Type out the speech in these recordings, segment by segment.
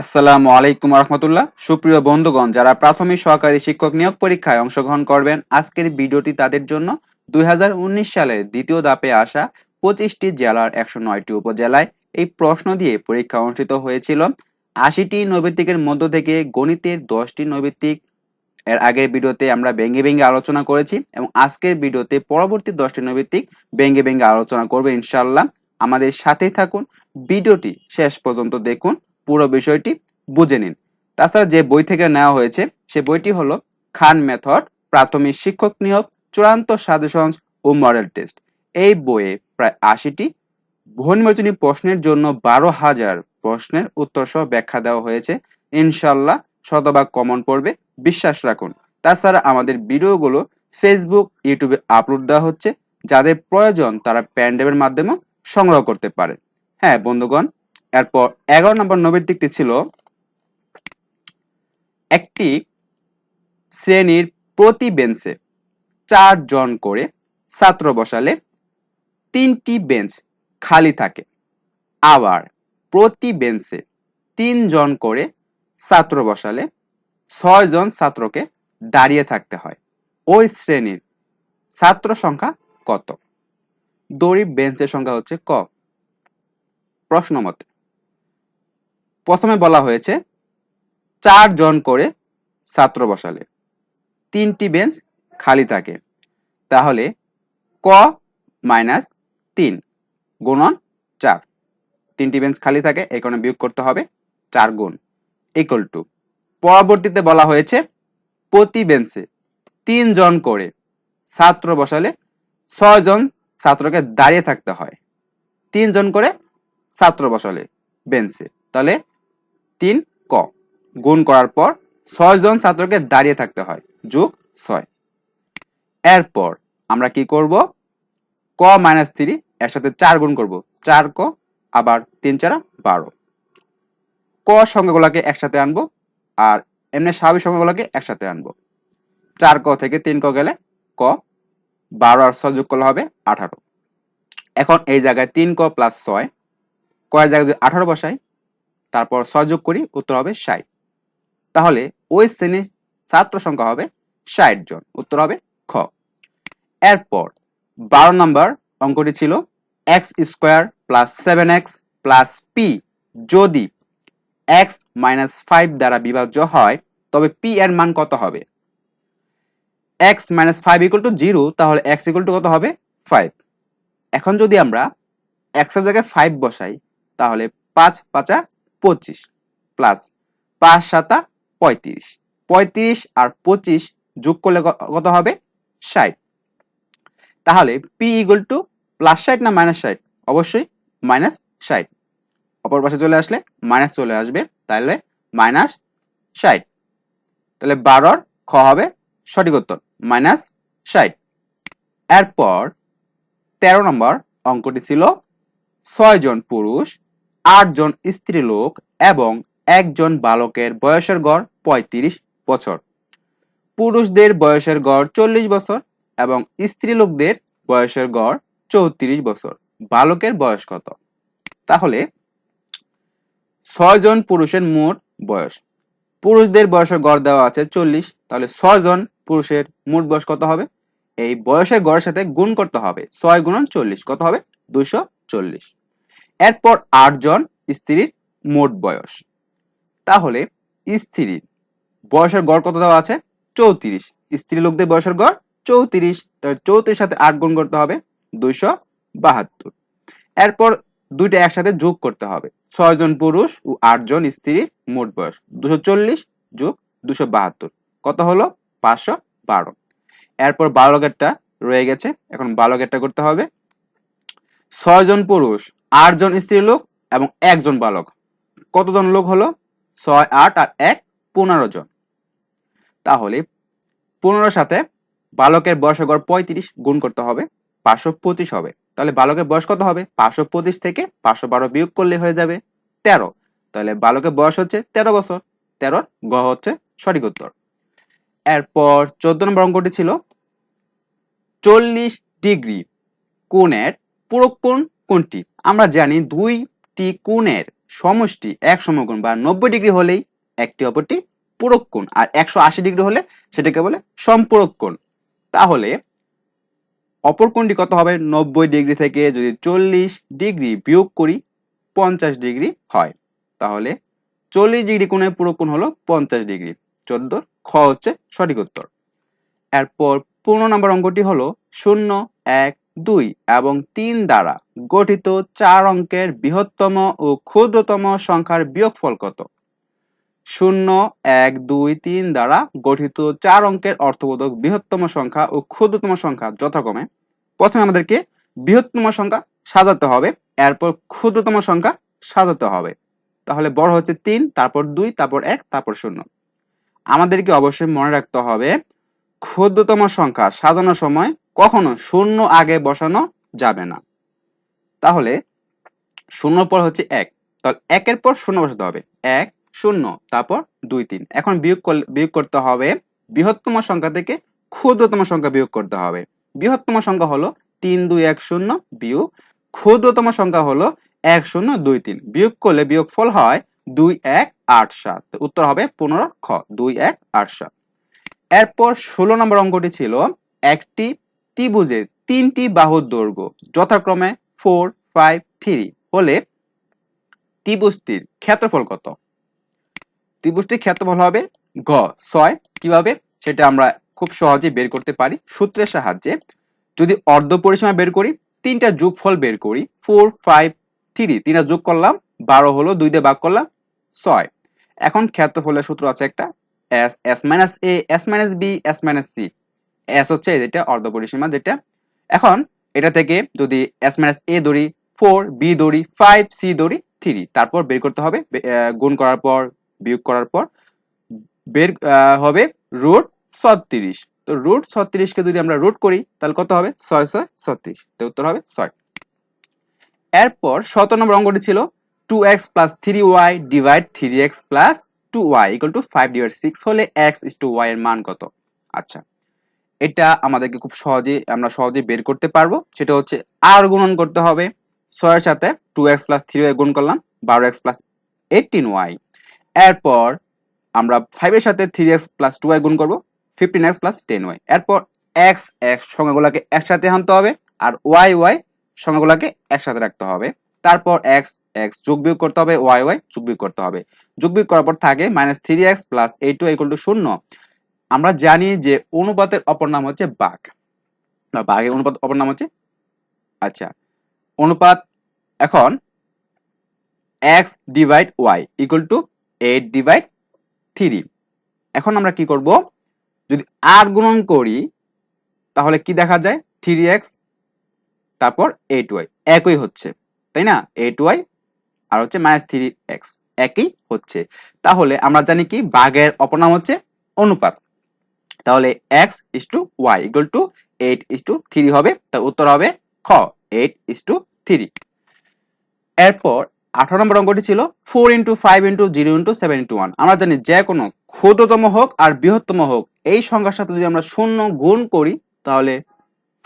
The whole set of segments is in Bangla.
আসসালামু আলাইকুম রহমতুল্লাহ। সুপ্রিয় বন্ধুগণ, যারা প্রাথমিক সহকারী শিক্ষক নিয়োগ পরীক্ষায় অংশগ্রহণ করবেন, আজকের ভিডিওটি তাদের জন্য দুই হাজার উনিশ সালের দ্বিতীয় ধাপে আসা পঁচিশটি জেলার একশো নয়টি উপজেলায় এই প্রশ্ন দিয়ে পরীক্ষা অনুষ্ঠিত হয়েছিল। আশিটি নৈবেত্তিকের মধ্য থেকে গণিতের দশটি নৈবেত্তিক এর আগের ভিডিওতে আমরা ভেঙে ভেঙে আলোচনা করেছি এবং আজকের ভিডিওতে পরবর্তী দশটি নৈবেত্তিক ভেঙে ভেঙে আলোচনা করবে ইনশাল্লাহ আমাদের সাথেই থাকুন, ভিডিওটি শেষ পর্যন্ত দেখুন। পুরো বিষয়টি বুঝে নিন। তাছাড়া যে বই থেকে নেওয়া হয়েছে, সে বইটি হলো খান মেথড, প্রাথমিক শিক্ষক নিয়োগ, চূড়ান্ত সাজেশনস ও মডেল টেস্ট। এই বইয়ে প্রায় আশিটি বহুনির্বাচনী প্রশ্নের জন্য বারো হাজার প্রশ্নের উত্তর সহ ব্যাখ্যা দেওয়া হয়েছে। ইনশাল্লাহ শতভাগ কমন পড়বে, বিশ্বাস রাখুন। তাছাড়া আমাদের ভিডিওগুলো ফেসবুক ইউটিউবে আপলোড দেওয়া হচ্ছে। যাদের প্রয়োজন তারা প্যান্ডেবের মাধ্যমে সংগ্রহ করতে পারে হ্যাঁ বন্ধুগণ এরপর এগারো নম্বর নৈবেদ্যিকটি ছিল একটি শ্রেণির প্রতি বেঞ্চে চারজন করে ছাত্র বসালে তিনটি বেঞ্চ খালি থাকে। আবার প্রতি বেঞ্চে তিনজন করে ছাত্র বসালে ছয়জন ছাত্রকে দাঁড়িয়ে থাকতে হয়। ওই শ্রেণির ছাত্র সংখ্যা কত? দড়ি বেঞ্চের সংখ্যা হচ্ছে ক। প্রশ্ন মতে প্রথমে বলা হয়েছে চারজন করে ছাত্র বসালে, তিনটি বেঞ্চ খালি থাকে। তাহলে ক মাইনাস তিন গুণন চার। তিনটি বেঞ্চ খালি থাকে এই কারণে বিয়োগ করতে হবে চার গুণ ইকুয়াল টু পরবর্তীতে বলা হয়েছে, প্রতি বেঞ্চে তিনজন করে ছাত্র বসালে ছয়জন ছাত্রকে দাঁড়িয়ে থাকতে হয়। তিনজন করে ছাত্র বসালে বেঞ্চে। তাহলে তিন ক। গুণ করার পর ছয় জন ছাত্রকে দাঁড়িয়ে থাকতে হয়। যোগ ছয়। এরপর আমরা কি করব? ক মাইনাস থ্রি এর সাথে চার গুণ করব। চার ক, আবার তিন চারা বারো। ক সংখ্যাগুলোকে একসাথে আনব আর এমনি স্বাভাবিক সংখ্যাগুলোকে একসাথে আনব। চার ক থেকে তিন ক গেলে ক, বারো আর ছয় যোগ করলে হবে আঠারো। এখন এই জায়গায় তিন ক প্লাস ছয়, কয়ের জায়গায় যদি আঠারো বসাই তারপর ছয় যোগ করি, উত্তর হবে ষাট। তাহলে ওই শ্রেণির ছাত্র সংখ্যা হবে ষাট জন, উত্তর হবে খ। এরপর বারো নম্বর অঙ্কটি ছিল X square plus seven X plus P. যদি এক্স মাইনাস ফাইভ দ্বারা বিভাজ্য হয়, তবে পি এর মান কত হবে? X minus five equal to zero তাহলে এক্স ইকুয়াল টু কত হবে? ফাইভ। এখন যদি আমরা এক্সের জায়গায় ফাইভ বসাই, তাহলে পাঁচ পাঁচা পঁচিশ প্লাস পাঁচ সাতা পঁয়ত্রিশ। পঁয়ত্রিশ আর পঁচিশ যোগ করলে কত হবে? ষাট। তাহলে পি ইকুয়াল টু প্লাস ষাট না মাইনাস ষাট? অবশ্যই মাইনাস ষাট। অপর পাশে চলে আসলে মাইনাস চলে আসবে, তাহলে মাইনাস ষাট। তাহলে বারোর খ হবে সঠিক উত্তর মাইনাস ষাট। এরপর তেরো নম্বর অঙ্কটি ছিল ছয় জন পুরুষ আটজন স্ত্রী লোক এবং একজন বালকের বয়সের গড় পঁয়ত্রিশ বছর। পুরুষদের বয়সের গড় চল্লিশ বছর এবং স্ত্রী লোকদের বয়সের গড় চৌত্রিশ বছর। বালকের বয়স কত? তাহলে ছয় জন পুরুষের মোট বয়স। পুরুষদের বয়সের গড় দেওয়া আছে চল্লিশ। তাহলে ছয় জন পুরুষের মোট বয়স কত হবে? এই বয়সের গড়ের সাথে গুণ করতে হবে। ছয় গুণন চল্লিশ কত হবে? দুইশো চল্লিশ। এরপর আটজন স্ত্রীর মোট বয়স। তাহলে স্ত্রীর বয়সের গড় কত দেওয়া আছে? চৌত্রিশ। স্ত্রী লোকদের বয়সের গড় চৌত্রিশ। তাহলে চৌত্রিশ সাথে আট গুণ করতে হবে, দুইশো বাহাত্তর। এরপর দুইটা একসাথে যোগ করতে হবে। ছয় জন পুরুষ ও আটজন স্ত্রীর মোট বয়স দুশো চল্লিশ যোগ দুশো বাহাত্তর। কত হলো? পাঁচশো বারো। এরপর বালকেরটা রয়ে গেছে। এখন বালকেরটা করতে হবে। ছয় জন পুরুষ আটজন স্ত্রী লোক এবং একজন বালক। কতজন লোক হলো? ছয়, আট আর এক, পনেরো জন। তাহলে পনেরোর সাথে বালকের বয়সের গড় পঁয়ত্রিশ, গুণ করতে হবে পাঁচশো পঁচিশ হবে। তাহলে বালকের বয়স কত হবে? পাঁচশো পঁচিশ থেকে পাঁচশো বারো বিয়োগ করলে হয়ে যাবে তেরো। তাহলে বালকের বয়স হচ্ছে তেরো বছর। তেরোর গ হচ্ছে সঠিক উত্তর। এরপর চোদ্দ নম্বর অঙ্কটি ছিল চল্লিশ ডিগ্রি কোণের পুরো কোণ কোনটি আমরা জানি দুইটি কোণের সমষ্টি এক সমকোণ বা নব্বই ডিগ্রি হলেই একটি অপরটি পূরক কোণ আর একশো আশি ডিগ্রি হলে সেটাকে বলে সম্পূরক কোণ। তাহলে অপর কোণটি কত হবে? নব্বই ডিগ্রি থেকে যদি চল্লিশ ডিগ্রি বিয়োগ করি, পঞ্চাশ ডিগ্রি হয়। তাহলে চল্লিশ ডিগ্রি কোণের পুরো কোণ হলো পঞ্চাশ ডিগ্রি। চোদ্দ খ হচ্ছে সঠিক উত্তর। এরপর পনেরো নম্বর অঙ্কটি হলো শূন্য, এক দুই এবং তিন দ্বারা গঠিত চার অঙ্কের বৃহত্তম ও ক্ষুদ্রতম সংখ্যার বিয়োগফল কত? শূন্য, এক, দুই, তিন দ্বারা গঠিত চার অঙ্কের অর্থবোধক বৃহত্তম সংখ্যা ও ক্ষুদ্রতম সংখ্যা যথাক্রমে প্রথমে আমাদেরকে বৃহত্তম সংখ্যা সাজাতে হবে, এরপর ক্ষুদ্রতম সংখ্যা সাজাতে হবে। তাহলে বড় হচ্ছে তিন, তারপর দুই, তারপর এক, তারপর শূন্য। আমাদেরকে অবশ্যই মনে রাখতে হবে, ক্ষুদ্রতম সংখ্যা সাজানোর সময় কখনো শূন্য আগে বসানো যাবে না। তাহলে শূন্য পর হচ্ছে এক। তাহলে একের পর শূন্য বসাতে হবে। এক, শূন্য, তারপর দুই, তিন। এখন বিয়োগ করলে, বিয়োগ করতে হবে বৃহত্তম সংখ্যা থেকে ক্ষুদ্রতম সংখ্যা বিয়োগ করতে হবে। বৃহত্তম সংখ্যা হলো তিন, দুই, এক, শূন্য বিয়োগ। ক্ষুদ্রতম সংখ্যা হলো এক, শূন্য, দুই, তিন। বিয়োগ করলে বিয়োগ ফল হয় দুই, এক, আট, সাত। উত্তর হবে পনেরো খ। দুই, এক, আট, সাত। এরপর ষোলো নম্বর অঙ্কটি ছিল একটি ত্রিভুজের তিনটি বাহুর দৈর্ঘ্য যথাক্রমে ফোর, ফাইভ, থ্রি হলে ত্রিভুজটির ক্ষেত্রফল কত? ত্রিভুজটির ক্ষেত্রফল হবে গ। ছয় কীভাবে? সেটা আমরা খুব সহজে বের করতে পারি সূত্রের সাহায্যে। যদি অর্ধ পরিসীমা বের করি, তিনটা যোগফল বের করি, ফোর, ফাইভ, থ্রি তিনটা যোগ করলাম, বারো হলো, দুই দিয়ে ভাগ করলাম, ছয়। এখন ক্ষেত্রফলের সূত্র আছে একটা, S S minus A, S minus B, S minus C. S হচ্ছে যেটা অর্ধ পরিসীমা, যেটা এখন এটা থেকে যদি এস মাইনাস এ ধরি ফোর বি ধরি ফাইভ সি ধরি থ্রি তারপর বের করতে হবে গুণ করার পর, বিয়োগ করার পর, বের হবে রুট ছত্রিশ। তো রুট ছত্রিশকে যদি আমরা রুট করি, তাহলে কত হবে? ছয় ছয়, ছত্রিশ। তো উত্তর হবে ছয়। এরপর সতেরো নম্বর অঙ্কটি ছিল two X plus three Y divide three X plus two Y equal to five divide six হলে এক্স ইস টু ওয়াই এর মান কত? আচ্ছা। এটা আমাদেরকে খুব সহজে আমরা সহজে বের করতে পারব। সেটা হচ্ছে আর গুণন করতে হবে ছয়ের সাথে two X plus three Y গুণ করলাম, বারো এক্স প্লাস এইটিন ওয়াই এরপর আমরা ফাইভের সাথে three X plus two Y গুণ করব fifteen X plus ten Y এরপর এক্স এক্স সংখ্যাগুলোকে একসাথে আনতে হবে আর ওয়াই ওয়াই সংখ্যাগুলোকে একসাথে রাখতে হবে। তারপর এক্স এক্স যোগ বিয়োগ করতে হবে ওয়াই ওয়াই যোগ বিয়োগ করতে হবে। যোগ বিয়োগ করার পর থাকে minus three X plus eight Y equal to শূন্য। আমরা জানি যে অনুপাতের অপর নাম হচ্ছে বাঘ। বা বাঘের অনুপাত, অপর নাম হচ্ছে আচ্ছা অনুপাত এখন X divide Y equal to eight divide three এখন আমরা কি করব? যদি আর গুণন করি, তাহলে কি দেখা যায়? থ্রি এক্স তারপর এইট ওয়াই একই হচ্ছে, তাই না? এইট ওয়াই আর হচ্ছে মাইনাস থ্রি এক্স একই হচ্ছে। তাহলে আমরা জানি কি? বাঘের অপনাম হচ্ছে অনুপাত। তাহলে X is to Y equal to eight is to three হবে, তার উত্তর হবে খ এইট ইস টু থ্রি এরপর আঠারো নম্বর অঙ্কটি ছিল four into five into zero into seven into one আমরা জানি যে কোনো ক্ষুদ্রতম হোক আর বৃহত্তম হোক, এই সংখ্যার সাথে যদি আমরা শূন্য গুণ করি, তাহলে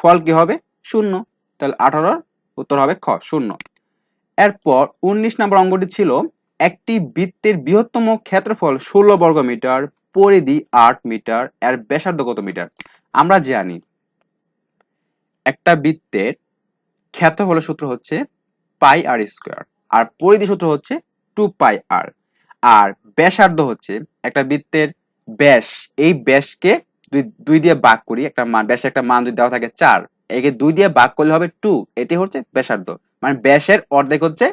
ফল কি হবে? শূন্য। তাহলে আঠারোর উত্তর হবে খ, শূন্য। এরপর উনিশ নম্বর অঙ্কটি ছিল একটি বৃত্তের বৃহত্তম ক্ষেত্রফল ষোলো বর্গ মিটার পরিধি আট মিটার এর ব্যাসার্ধ কত মিটার? আমরা জানি একটা বৃত্তের ক্ষেত্রফলের সূত্র হচ্ছে পাই আর স্কোয়ার, আর পরিধি সূত্র হচ্ছে টু পাই আর আর ব্যাসার্ধ হচ্ছে একটা বৃত্তের ব্যাস, এই ব্যাসকে দুই দুই দিয়ে ভাগ করি, একটা মান, ব্যাসের একটা মান যদি দেওয়া থাকে চার, একে দুই দিয়ে ভাগ করলে হবে টু, এটি হচ্ছে ব্যাসার্ধ মানে ব্যাসের অর্ধেক হচ্ছে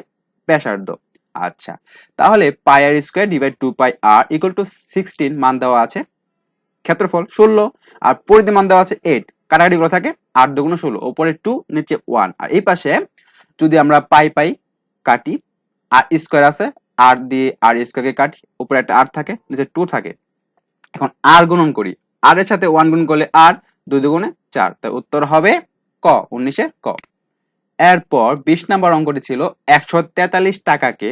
ব্যাসার্ধ। আচ্ছা তাহলে pi R square divide two pi R equal to sixteen মান দেওয়া আছে ক্ষেত্রফল ষোলো আর পরিধি মান দেওয়া আছে এইট কাটাকাটি করে থাকে আট দুগুণ ষোলো, ওপরে টু নিচে ওয়ান আর এই পাশে যদি আমরা পাই পাই কাটি, আর স্কোয়ার আছে, আর দিয়ে আর স্কোয়ারকে কাটি উপরে একটা আর থাকে, নিচে টু থাকে। এখন আর গুণন করি আর এর সাথে ওয়ান গুণ করলে আর দুই দুগুণে চার তাই উত্তর হবে ক, উনিশে ক। এরপর বিশ নম্বর অঙ্কটি ছিল একশো তেতাল্লিশ টাকাকে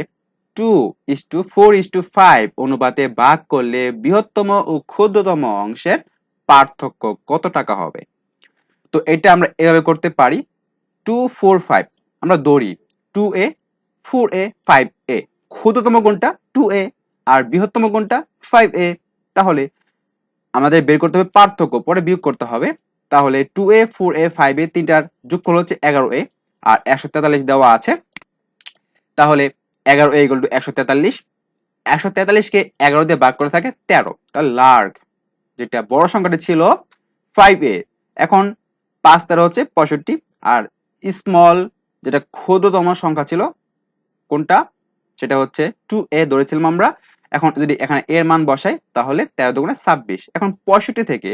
two is to four is to five অনুপাতে ভাগ করলে বৃহত্তম ও ক্ষুদ্রতম অংশের পার্থক্য কত টাকা হবে? তো এটা আমরা এভাবে করতে পারি। Two, four, five. আমরা দৌড়ি two A, four A, five A. ক্ষুদ্রতম কোনটা? Two A. আর বৃহত্তম কোনটা? Five A. তাহলে আমাদের বের করতে হবে পার্থক্য, পরে বিয়োগ করতে হবে। তাহলে two A, four A, five A তিনটার যোগফল হচ্ছে এগারো এ। আর একশো তেতাল্লিশ দেওয়া আছে। তাহলে এগারো এ ইকুয়াল টু একশো তেতাল্লিশ। একশো তেতাল্লিশকে এগারো দিয়ে ভাগ করে থাকে তেরো। তাহলে লার্গ, যেটা বড় সংখ্যাটি ছিল ফাইভ এ এখন পাঁচ তেরো হচ্ছে পঁয়ষট্টি। আর স্মল যেটা ক্ষুদ্রতম সংখ্যা ছিল, কোনটা? সেটা হচ্ছে টু এ ধরেছিলাম আমরা। এখন যদি এখানে এর মান বসাই, তাহলে তেরো দুগুণে ছাব্বিশ। এখন পঁয়ষট্টি থেকে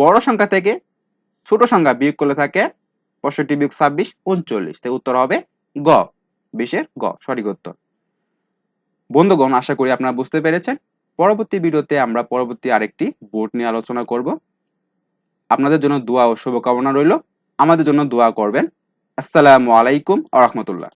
বড় সংখ্যা থেকে ছোট সংখ্যা বিয়োগ করলে থাকে পঁয়ষট্টি বিয়োগ ছাব্বিশ, উনচল্লিশ। তাই উত্তর হবে গ। বিশের গ, সঠিক উত্তর। বন্ধুগণ, আশা করি আপনারা বুঝতে পেরেছেন। পরবর্তী ভিডিওতে আমরা পরবর্তী আরেকটি বোর্ড নিয়ে আলোচনা করব। আপনাদের জন্য দোয়া ও শুভকামনা রইল। আমাদের জন্য দোয়া করবেন। আসসালামু আলাইকুম আ রহমতুল্লাহ।